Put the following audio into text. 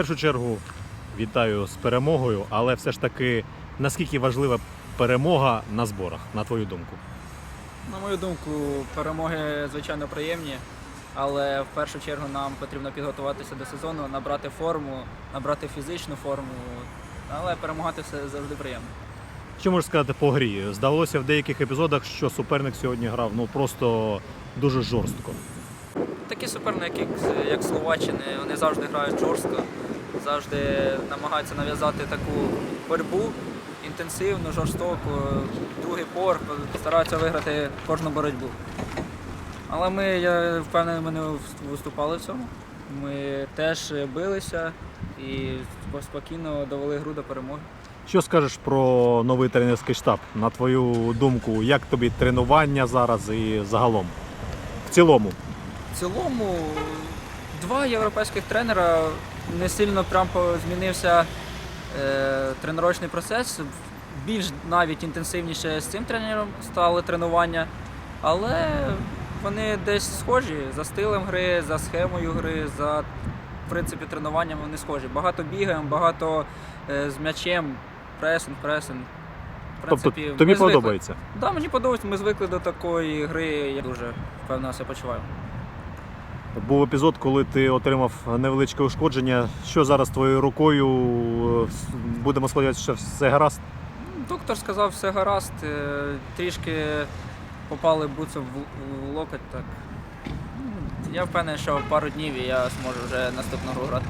першу чергу вітаю з перемогою, але все ж таки, наскільки важлива перемога на зборах, на твою думку? На мою думку, перемоги звичайно приємні, але в першу чергу нам потрібно підготуватися до сезону, набрати форму, набрати фізичну форму. Але перемагати все завжди приємно. Що можеш сказати по грі? Здалося в деяких епізодах, що суперник сьогодні грав ну просто дуже жорстко. Такі суперники, як, як Словаччини, вони завжди грають жорстко, завжди намагаються нав'язати таку боротьбу інтенсивну, жорстоку, другий пор, стараються виграти кожну боротьбу. Але ми, я впевнений, ми не виступали в цьому. Ми теж билися і спокійно довели гру до перемоги. Що скажеш про новий тренерський штаб? На твою думку, як тобі тренування зараз і загалом? В цілому? В цілому два європейських тренера не сильно прям змінився е, тренувальний процес. Більш навіть інтенсивніше з цим тренером стали тренування, але вони десь схожі за стилем гри, за схемою гри, за в принципі тренуванням вони схожі. Багато бігаємо, багато е, з м'ячем, пресинг, пресинг. В Тобто тобі ми звикли. подобається? Так, да, мені подобається, ми звикли до такої гри, я дуже впевнено себе почуваю. Був епізод, коли ти отримав невеличке ушкодження. Що зараз твоєю рукою? Будемо сподіватися, що все гаразд. Доктор сказав, все гаразд, е, трішки попали буцем в, в локоть. Так. Ну, Я впевнений, що пару днів і я зможу вже наступну гру грати.